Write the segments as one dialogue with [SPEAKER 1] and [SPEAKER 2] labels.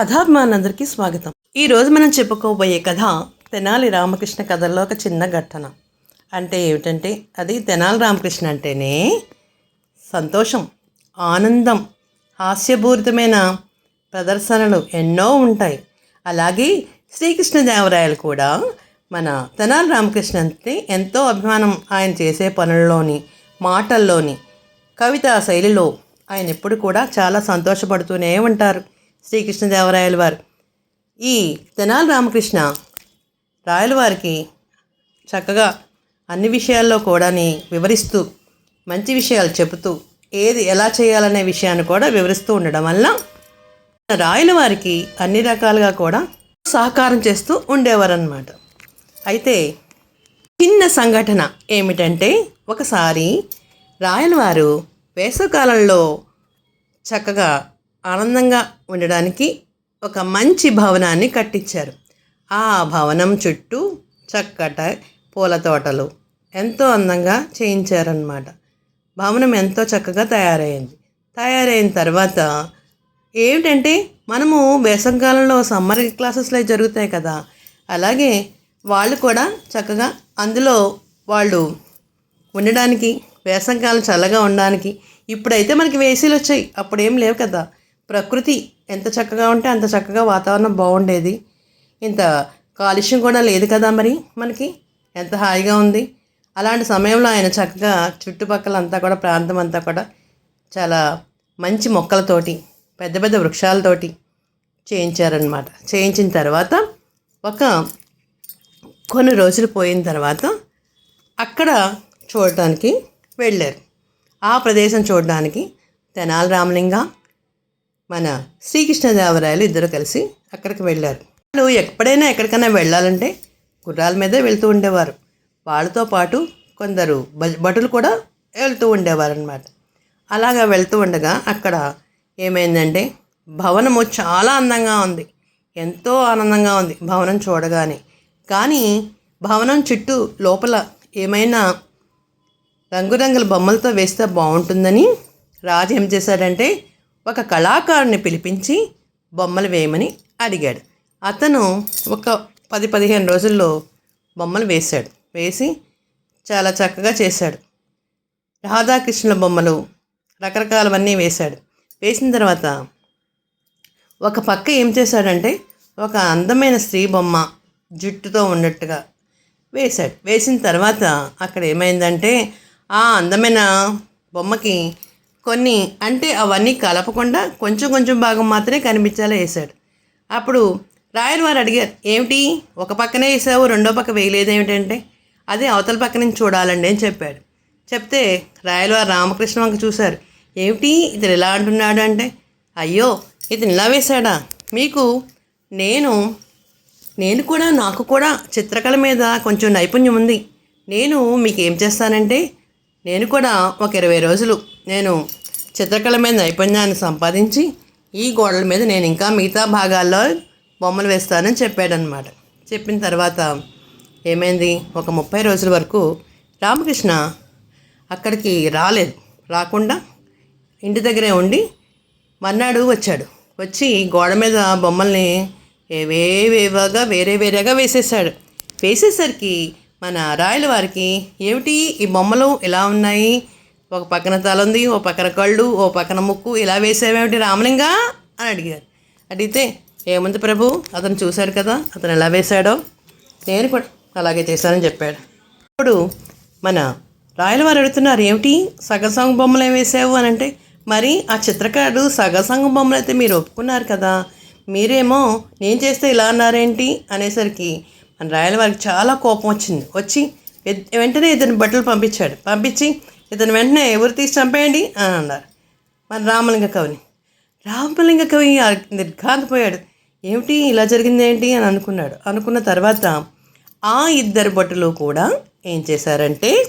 [SPEAKER 1] కథాభిమానులందరికీ స్వాగతం. ఈరోజు మనం చెప్పుకోబోయే కథ తెనాలి రామకృష్ణ కథల్లో ఒక చిన్న ఘట్టన అంటే ఏమిటంటే అది తెనాలి రామకృష్ణ అంటేనే సంతోషం ఆనందం హాస్యపూరితమైన ప్రదర్శనలు ఎన్నో ఉంటాయి. అలాగే శ్రీకృష్ణదేవరాయలు కూడా మన తెనాలి రామకృష్ణ అంటే ఎంతో అభిమానం ఆయన చేసే పనుల్లోని మాటల్లోని కవితా శైలిలో ఆయన ఎప్పుడు కూడా చాలా సంతోషపడుతూనే ఉంటారు. శ్రీకృష్ణదేవరాయల వారు. ఈ తెనాలి రామకృష్ణ రాయల వారికి చక్కగా అన్ని విషయాల్లో కూడాని వివరిస్తూ మంచి విషయాలు చెబుతూ ఏది ఎలా చేయాలనే విషయాన్ని కూడా వివరిస్తూ ఉండడం వల్ల రాయల వారికి అన్ని రకాలుగా కూడా సహకారం చేస్తూ ఉండేవారన్నమాట. అయితే చిన్న సంఘటన ఏమిటంటే ఒకసారి రాయలవారు వేసవకాలంలో చక్కగా ఆనందంగా ఉండడానికి ఒక మంచి భవనాన్ని కట్టించారు. ఆ భవనం చుట్టూ చక్కట పూల తోటలు ఎంతో అందంగా చేయించారనమాట భవనం ఎంతో చక్కగా తయారైంది. తయారైన తర్వాత ఏమిటంటే మనము వేసవకాలంలో సమ్మర్ క్లాసెస్లో జరుగుతాయి కదా అలాగే వాళ్ళు కూడా చక్కగా అందులో వాళ్ళు ఉండడానికి వేసవకాలం చల్లగా ఉండడానికి ఇప్పుడైతే మనకి వేసీలు వచ్చాయి. అప్పుడు ఏం లేవు కదా. ప్రకృతి ఎంత చక్కగా ఉంటే అంత చక్కగా వాతావరణం బాగుండేది. ఇంత కాలుష్యం కూడా లేదు కదా మరి మనకి? ఎంత హాయిగా ఉంది. అలాంటి సమయంలో ఆయన చక్కగా చుట్టుపక్కల అంతా కూడా ప్రాంతం అంతా కూడా చాలా మంచి మొక్కలతోటి పెద్ద పెద్ద వృక్షాలతోటి చేయించారనమాట చేయించిన తర్వాత ఒక కొన్ని రోజులు పోయిన తర్వాత అక్కడ చూడటానికి వెళ్ళారు. ఆ ప్రదేశం చూడడానికి తెనాలి రామలింగ మన శ్రీకృష్ణదేవరాయలు ఇద్దరు కలిసి అక్కడికి వెళ్ళారు. వాళ్ళు ఎప్పుడైనా ఎక్కడికైనా వెళ్ళాలంటే గుర్రాల మీదే వెళ్తూ ఉండేవారు. వాళ్ళతో పాటు కొందరు భటులు కూడా వెళ్తూ ఉండేవారు అనమాట అలాగా వెళ్తూ ఉండగా అక్కడ ఏమైందంటే భవనము చాలా అందంగా ఉంది. ఎంతో ఆనందంగా ఉంది భవనం చూడగానే. కానీ భవనం చుట్టూ లోపల ఏమైనా రంగురంగుల బొమ్మలతో వేస్తే బాగుంటుందని రాజు ఏం చేశాడంటే ఒక కళాకారుని పిలిపించి బొమ్మలు వేయమని అడిగాడు. అతను ఒక పది పదిహేను రోజుల్లో బొమ్మలు వేశాడు. వేసి చాలా చక్కగా చేశాడు. రాధాకృష్ణుల బొమ్మలు రకరకాలవన్నీ వేశాడు. వేసిన తర్వాత ఒక పక్క ఏం చేశాడంటే ఒక అందమైన స్త్రీ బొమ్మ జుట్టుతో ఉన్నట్టుగా వేశాడు. వేసిన తర్వాత అక్కడ ఏమైందంటే ఆ అందమైన బొమ్మకి కొన్ని అంటే అవన్నీ కలపకుండా కొంచెం కొంచెం భాగం మాత్రమే కనిపించేలా వేశాడు. అప్పుడు రాయల్ వారు అడిగారు ఏమిటి? ఒక పక్కనే వేసావు రెండో పక్క వేయలేదు ఏమిటంటే? అదే అవతల పక్క నుంచి చూడాలండి అని చెప్పాడు. చెప్తే రాయలవారు రామకృష్ణ వంక చూశారు ఏమిటి? ఇతను ఇలా అంటున్నాడు అంటే? అయ్యో ఇతను ఇలా వేశాడా? మీకు నేను నేను కూడా నాకు కూడా చిత్రకళ మీద కొంచెం నైపుణ్యం ఉంది. నేను మీకు ఏం చేస్తానంటే నేను కూడా ఒక ఇరవై రోజులు నేను చిత్రకళ మీద నైపుణ్యాన్ని సంపాదించి ఈ గోడల మీద నేను ఇంకా మిగతా భాగాల్లో బొమ్మలు వేస్తానని చెప్పాడనమాట చెప్పిన తర్వాత ఏమైంది? ఒక ముప్పై రోజుల వరకు రామకృష్ణ అక్కడికి రాలేదు. రాకుండా ఇంటి దగ్గరే ఉండి మర్నాడు వచ్చాడు. వచ్చి గోడ మీద బొమ్మల్ని ఏవేవేవగా వేరే వేరేగా వేసేసాడు వేసేసరికి మన రాయల వారికి ఏమిటి ఈ బొమ్మలు ఇలా ఉన్నాయి? ఒక పక్కన తల ఉంది ఓ పక్కన కళ్ళు ఓ పక్కన ముక్కు ఇలా వేసేవేమిటి రామలింగా అని అడిగారు. అడిగితే ఏముంది ప్రభు? అతను చూశాడు కదా అతను ఎలా వేశాడో? నేను కూడా అలాగే చేశానని చెప్పాడు. ఇప్పుడు మన రాయల వారు అడుగుతున్నారు ఏమిటి? సగసంగ బొమ్మలు ఏం వేసావు అని అంటే మరి ఆ చిత్రకారుడు సగసంగ బొమ్మలు అయితే మీరు ఒప్పుకున్నారు కదా మీరేమో నేను చేస్తే ఇలా అన్నారేంటి? అనేసరికి మన రాయల వారికి చాలా కోపం వచ్చింది. వచ్చి వెంటనే ఇతని బట్టలు పంపించాడు. పంపించి ఇతను వెంటనే ఎవరు తీసి చంపేయండి అని అన్నారు. మన రామలింగ కవిని. రామలింగ కవి నిర్ఘాంతపోయాడు. ఏమిటి ఇలా జరిగింది ఏంటి అని అనుకున్నాడు. అనుకున్న తర్వాత ఆ ఇద్దరు భటులు కూడా ఏం చేశారంటే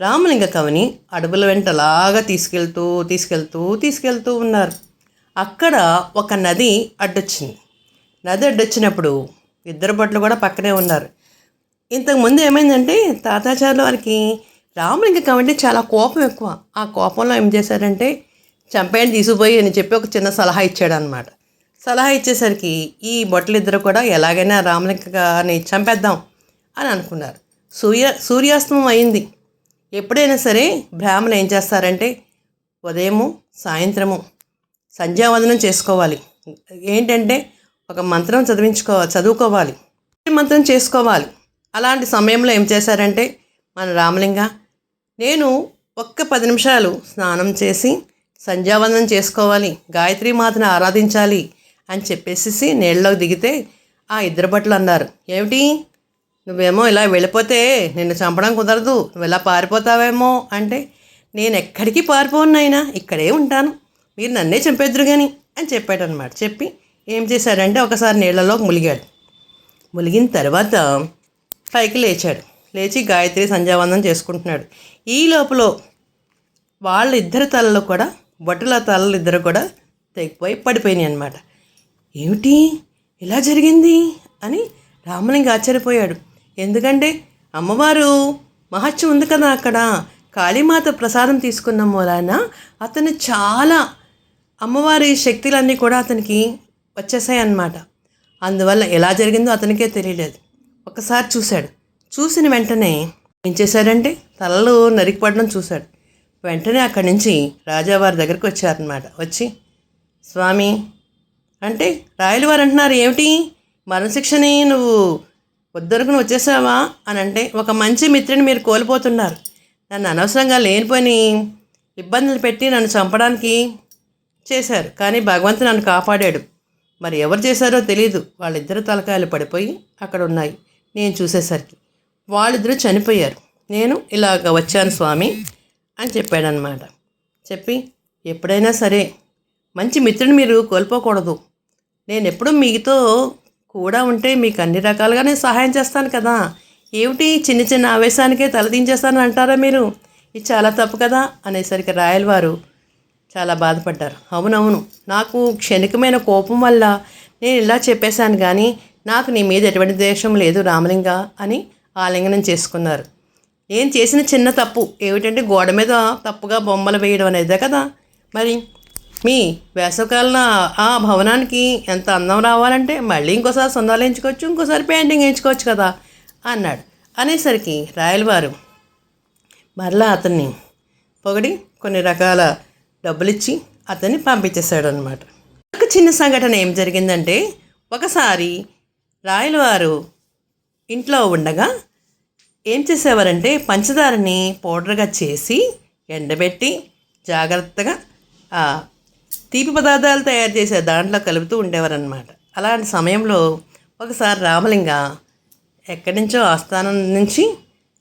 [SPEAKER 1] రామలింగ కవిని అడవుల వెంట అలాగా తీసుకెళ్తూ తీసుకెళ్తూ తీసుకెళ్తూ ఉన్నారు. అక్కడ ఒక నది అడ్డొచ్చింది. నది అడ్డొచ్చినప్పుడు ఇద్దరు భటులు కూడా పక్కనే ఉన్నారు. ఇంతకుముందు ఏమైందంటే తాతాచార్యుల వారికి రామలింగ కవి అంటే చాలా కోపం ఎక్కువ. ఆ కోపంలో ఏం చేశారంటే చంపేయండి తీసుకుపోయి అని చెప్పి ఒక చిన్న సలహా ఇచ్చాడు అనమాట సలహా ఇచ్చేసరికి ఈ బొట్టలిద్దరు కూడా ఎలాగైనా రామలింగని చంపేద్దాం అని అనుకున్నారు. సూర్య సూర్యాస్తమం అయింది. ఎప్పుడైనా సరే బ్రాహ్మణులు ఏం చేస్తారంటే ఉదయము సాయంత్రము సంధ్యావందనం చేసుకోవాలి. ఏంటంటే ఒక మంత్రం చదివించుకో చదువుకోవాలి. మంత్రం చేసుకోవాలి. అలాంటి సమయంలో ఏం చేశారంటే మన రామలింగ నేను ఒక్క పది నిమిషాలు స్నానం చేసి సంధ్యావందనం చేసుకోవాలి గాయత్రి మాతను ఆరాధించాలి అని చెప్పేసి నీళ్ళలోకి దిగితే ఆ ఇద్దరు బట్టలు అన్నారు ఏమిటి? నువ్వేమో ఇలా వెళ్ళిపోతే నిన్ను చంపడం కుదరదు నువ్వు ఇలా పారిపోతావేమో అంటే నేను ఎక్కడికి పారిపోను నాయనా ఇక్కడే ఉంటాను మీరు నన్నే చంపేద్దరు కానీ అని చెప్పాడనమాట చెప్పి ఏం చేశాడంటే ఒకసారి నీళ్ళలో ములిగాడు. ములిగిన తర్వాత పైకి లేచాడు. లేచి గాయత్రి సంధ్యావందనం చేసుకుంటున్నాడు. ఈ లోపల వాళ్ళ ఇద్దరి తలలు కూడా బొట్టుల తలలు ఇద్దరు కూడా తెగిపోయి పడిపోయినాయి అనమాట ఏమిటి? ఇలా జరిగింది? అని రామలింగ ఆశ్చర్యపోయాడు. ఎందుకంటే అమ్మవారు మహత్యం ఉంది కదా అక్కడ. కాళీమాత ప్రసాదం తీసుకున్న మూలాన అతను చాలా అమ్మవారి శక్తులన్నీ కూడా అతనికి వచ్చేసాయి అన్నమాట అందువల్ల ఎలా జరిగిందో అతనికే తెలియలేదు. ఒకసారి చూశాడు. చూసిన వెంటనే ఏం చేశాడంటే తలలు నరికిపడడం చూశాడు. వెంటనే అక్కడి నుంచి రాజావారి దగ్గరికి వచ్చారనమాట వచ్చి స్వామి అంటే రాయలవారు అంటున్నారు ఏమిటి? మరణశిక్షని నువ్వు వద్దరుకుని వచ్చేసావా? అని అంటే ఒక మంచి మిత్రుని మీరు కోల్పోతున్నారు. నన్ను అనవసరంగా లేనిపోని ఇబ్బందులు పెట్టి నన్ను చంపడానికి చేశారు. కానీ భగవంతుడు నన్ను కాపాడాడు. మరి ఎవరు చేశారో తెలియదు వాళ్ళిద్దరు తలకాయలు పడిపోయి అక్కడ ఉన్నాయి నేను చూసేసరికి. వాళ్ళిద్దరూ చనిపోయారు. నేను ఇలాగ వచ్చాను స్వామి అని చెప్పాడనమాట చెప్పి ఎప్పుడైనా సరే మంచి మిత్రుని మీరు కోల్పోకూడదు. నేను ఎప్పుడూ మీతో కూడా ఉంటే మీకు అన్ని రకాలుగా నేను సహాయం చేస్తాను కదా. ఏమిటి చిన్న చిన్న ఆవేశానికే తలదించేస్తాను అంటారా మీరు? ఇది చాలా తప్పు కదా? అనేసరికి రాయల వారు చాలా బాధపడ్డారు. అవునవును నాకు క్షణికమైన కోపం వల్ల నేను ఇలా చెప్పేశాను కానీ నాకు నీ మీద ఎటువంటి ద్వేషం లేదు రామలింగ అని ఆలింగనం చేసుకున్నారు. నేను చేసిన చిన్న తప్పు ఏమిటంటే గోడ మీద తప్పుగా బొమ్మలు వేయడం అనేదే కదా. మరి మీ వేసవకాలన ఆ భవనానికి ఎంత అందం రావాలంటే మళ్ళీ ఇంకోసారి సుందాలు వేయించుకోవచ్చు ఇంకోసారి పెయింటింగ్ వేయించుకోవచ్చు కదా అన్నాడు. అనేసరికి రాయలవారు మరలా అతన్ని పొగడి కొన్ని రకాల డబ్బులు ఇచ్చి అతన్ని పంపించేశాడు అనమాట ఒక చిన్న సంఘటన ఏం జరిగిందంటే ఒకసారి రాయలవారు ఇంట్లో ఉండగా ఏం చేసేవారంటే పంచదారని పౌడర్గా చేసి ఎండబెట్టి జాగ్రత్తగా తీపి పదార్థాలు తయారు చేసే దాంట్లో కలుపుతూ ఉండేవారనమాట అలాంటి సమయంలో ఒకసారి రామలింగ ఎక్కడి నుంచో ఆస్థానం నుంచి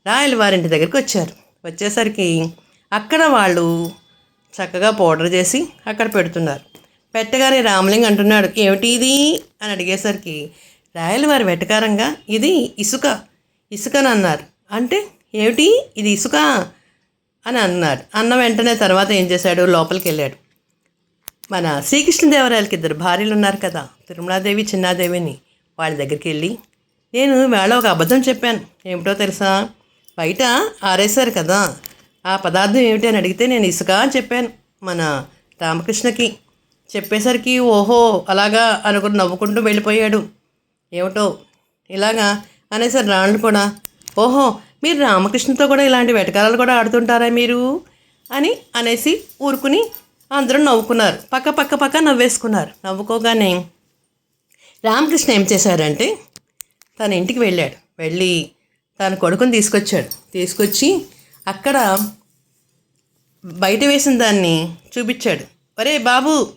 [SPEAKER 1] రాయల వారింటి దగ్గరికి వచ్చారు. వచ్చేసరికి అక్కడ వాళ్ళు చక్కగా పౌడర్ చేసి అక్కడ పెడుతున్నారు. పెట్టగానే రామలింగ అంటున్నాడు ఏమిటి ఇది? అని అడిగేసరికి రాయల వారి వెటకారంగా ఇది ఇసుక. ఇసుకని అన్నారు. అంటే ఏమిటి? ఇది ఇసుక అని అన్నాడు అన్న వెంటనే తర్వాత ఏం చేశాడు? లోపలికి వెళ్ళాడు. మన శ్రీకృష్ణదేవరాయలకి ఇద్దరు భార్యలు ఉన్నారు కదా. తిరుమలాదేవి చిన్నాదేవిని వాళ్ళ దగ్గరికి వెళ్ళి నేను వేళ ఒక అబద్ధం చెప్పాను. ఏమిటో తెలుసా? బయట ఆరేశారు కదా. ఆ పదార్థం ఏమిటి అని అడిగితే నేను ఇసుక అని చెప్పాను మన రామకృష్ణకి. చెప్పేసరికి ఓహో అలాగా అనుకుని నవ్వుకుంటూ వెళ్ళిపోయాడు. ఏమిటో? ఇలాగా అనేసారు రాళ్ళు కూడా. ఓహో మీరు రామకృష్ణతో కూడా ఇలాంటి వెటకారాలు కూడా ఆడుతుంటారా మీరు? అని అనేసి ఊరుకుని అందరూ నవ్వుకున్నారు. పక్క పక్క పక్క నవ్వేసుకున్నారు. నవ్వుకోగానే రామకృష్ణ ఏం చేశారంటే తన ఇంటికి వెళ్ళాడు. వెళ్ళి తన కొడుకుని తీసుకొచ్చాడు. తీసుకొచ్చి అక్కడ బయట వేసిన దాన్ని చూపించాడు. ఒరే బాబు!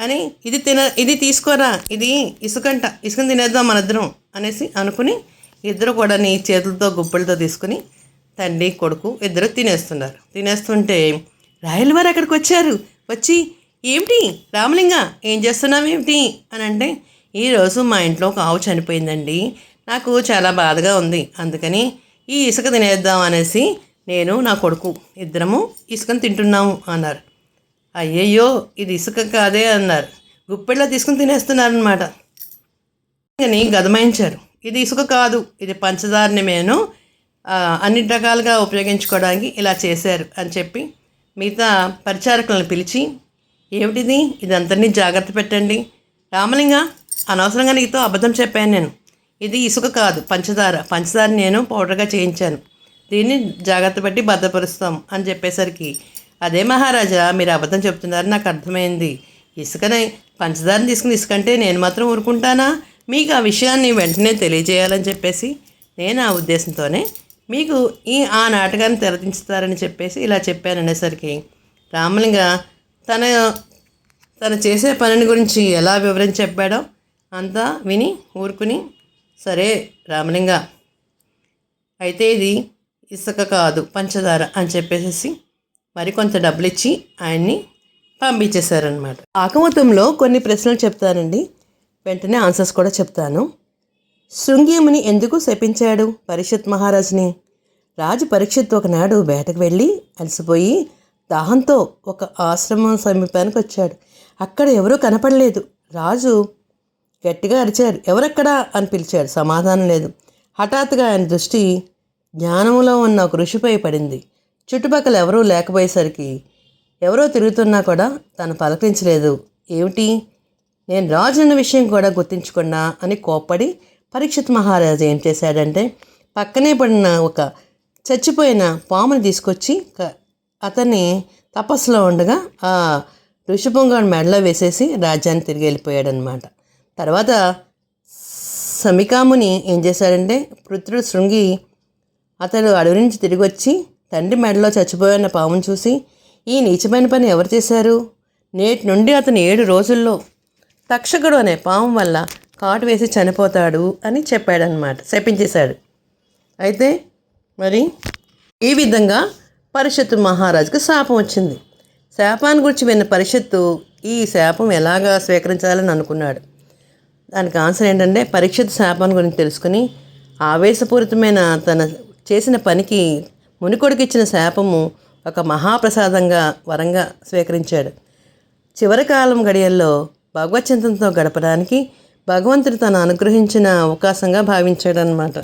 [SPEAKER 1] అని ఇది తిన ఇది తీసుకోరా. ఇది ఇసుకంట ఇసుకని తినేద్దాం మనిద్దరం. అనేసి అనుకుని ఇద్దరు కూడా నీ చేతులతో గుప్పలతో తీసుకుని తండ్రి కొడుకు ఇద్దరు తినేస్తున్నారు. తినేస్తుంటే రాయల వారు అక్కడికి వచ్చారు. వచ్చి ఏమిటి రామలింగ ఏం చేస్తున్నావు ఏమిటి అని అంటే ఈరోజు మా ఇంట్లో ఒక ఆవు చనిపోయిందండి. నాకు చాలా బాధగా ఉంది. అందుకని ఈ ఇసుక తినేద్దాం అనేసి నేను నా కొడుకు ఇద్దరము ఇసుకను తింటున్నాము అన్నారు. అయ్యయ్యో ఇది ఇసుక కాదే అన్నారు. గుప్పెళ్ళలో తీసుకుని తినేస్తున్నారనమాట అని గదమాయించారు. ఇది ఇసుక కాదు ఇది పంచదారని నేను అన్ని రకాలుగా ఉపయోగించుకోవడానికి ఇలా చేశారు అని చెప్పి మిగతా పరిచారకులను పిలిచి ఏమిటిది? ఇది జాగ్రత్త పెట్టండి. రామలింగ అనవసరంగా నీతో అబద్ధం చెప్పాను నేను. ఇది ఇసుక కాదు పంచదార. పంచదార నేను పౌడర్గా చేయించాను. దీన్ని జాగ్రత్త పెట్టి భద్రపరుస్తాం అని చెప్పేసరికి అదే మహారాజా మీరు అబద్ధం చెప్తున్నారని నాకు అర్థమైంది. ఇసుకనే పంచదారని తీసుకుని ఇసుక అంటే నేను మాత్రం ఊరుకుంటానా? మీకు ఆ విషయాన్ని వెంటనే తెలియజేయాలని చెప్పేసి నేను ఆ ఉద్దేశంతోనే మీకు ఈ ఆ నాటకాన్ని తెరదించుతారని చెప్పేసి ఇలా చెప్పాను అనేసరికి రామలింగ తన తను చేసే పనిని గురించి ఎలా వివరించి చెప్పాడో అంతా విని ఊరుకుని సరే రామలింగ అయితే ఇది ఇసుక కాదు పంచదార అని చెప్పేసి మరికొంత డబ్బులు ఇచ్చి ఆయన్ని పంపించేశారనమాట ఆకమతంలో కొన్ని ప్రశ్నలు చెప్తానండి. వెంటనే ఆన్సర్స్ కూడా చెప్తాను. శృంగీముని ఎందుకు శపించాడు పరిషత్ మహారాజుని? రాజు పరీక్షత్ ఒకనాడు వేటకు వెళ్ళి అలసిపోయి దాహంతో ఒక ఆశ్రమం సమీపానికి వచ్చాడు. అక్కడ ఎవరూ కనపడలేదు. రాజు గట్టిగా అరిచాడు. ఎవరెక్కడా అని పిలిచాడు. సమాధానం లేదు. హఠాత్తుగా ఆయన దృష్టి జ్ఞానంలో ఉన్న ఒక ఋషిపై పడింది. చుట్టుపక్కల ఎవరూ లేకపోయేసరికి ఎవరో తిరుగుతున్నా కూడా తను పలకరించలేదు. ఏమిటి? నేను రాజు అన్న విషయం కూడా గుర్తించకుండా అని కోప్పడి పరీక్షిత్ మహారాజు ఏం చేశాడంటే పక్కనే పడిన ఒక చచ్చిపోయిన పాముని తీసుకొచ్చి అతన్ని తపస్సులో ఉండగా ఆ ఋషిపొంగడు మెడలో వేసేసి రాజ్యాన్ని తిరిగి వెళ్ళిపోయాడనమాట తర్వాత సమికాముని ఏం చేశాడంటే పుత్రుడు శృంగి అతడు అడవి నుంచి తిరిగి వచ్చి తండ్రి మెడలో చచ్చిపోయిన పామును చూసి ఈ నీచమైన పని ఎవరు చేశారు? నేటి నుండి అతను ఏడు రోజుల్లో తక్షకుడు అనే పాము వల్ల కాటు వేసి చనిపోతాడు అని చెప్పాడనమాట శపించేశాడు. అయితే మరి ఈ విధంగా పరిషత్తు మహారాజుకు శాపం వచ్చింది. శాపాన్ని గురించి విన్న పరిషత్తు ఈ శాపం ఎలాగా స్వీకరించాలని అనుకున్నాడు. దానికి ఆన్సర్ ఏంటంటే పరీక్షిత్ శాపాన్ని గురించి తెలుసుకుని ఆవేశపూరితమైన తన చేసిన పనికి మునికొడుకు ఇచ్చిన శాపము ఒక మహాప్రసాదంగా వరంగా స్వీకరించాడు. చివరి కాలం గడియల్లో భగవచ్చింతనతో గడపడానికి భగవంతుడు తను అనుగ్రహించిన అవకాశంగా భావించాడనమాట